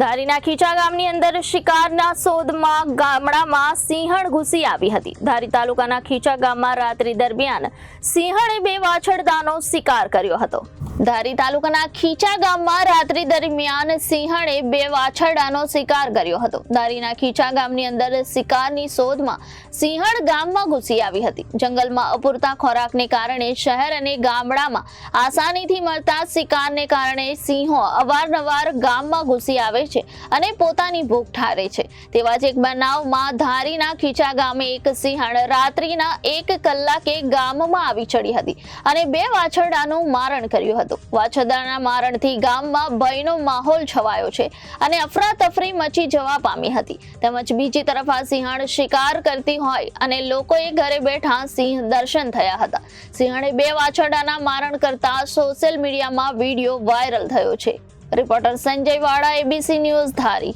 ધારીના ખીચા ગામની અંદર શિકારના શોધમાં ગામડામાં સિંહણ ઘૂસી આવી હતી. ધારી તાલુકાના ખીચા ગામમાં રાત્રિ દરમિયાન સિંહણે બે વાછરદાનો શિકાર કર્યો હતો. ધારી તાલુકાના ખીચા ગામમાં રાત્રિ દરમિયાન સિંહણે બે વાછરડાનો શિકાર કર્યો હતો. ધારીના ખીચા ગામની અંદર શિકારની શોધમાં સિંહણ ગામમાં ઘૂસી આવી હતી. જંગલમાં અપૂરતા ખોરાકને કારણે શહેર અને ગામડામાં આસાનીથી મળતા શિકારને કારણે સિંહો અવારનવાર ગામમાં ઘૂસી આવે છે અને પોતાની ભૂખ ઠારે છે. તેવા જ એક બનાવમાં ધારીના ખીચા ગામે એક સિંહણ રાત્રિના એક કલાકે ગામમાં આવી ચડી હતી અને બે વાછરડાનું મારણ કર્યું હતું. વાછરડાના મારણથી ગામમાં ભયનો માહોલ છવાયો છે અને અફરાતફરી મચી જવા પામી હતી. તેમજ બીજી તરફ આ સિંહણ શિકાર કરતી હોય અને લોકોએ ઘરે બેઠા સિંહ દર્શન થયા હતા. સિંહણે બે વાછરડાના મારણ કરતા સોશિયલ મીડિયામાં વીડિયો વાયરલ થયો છે. રિપોર્ટર સંજય વાળા એબીસી ન્યૂઝ ધારી.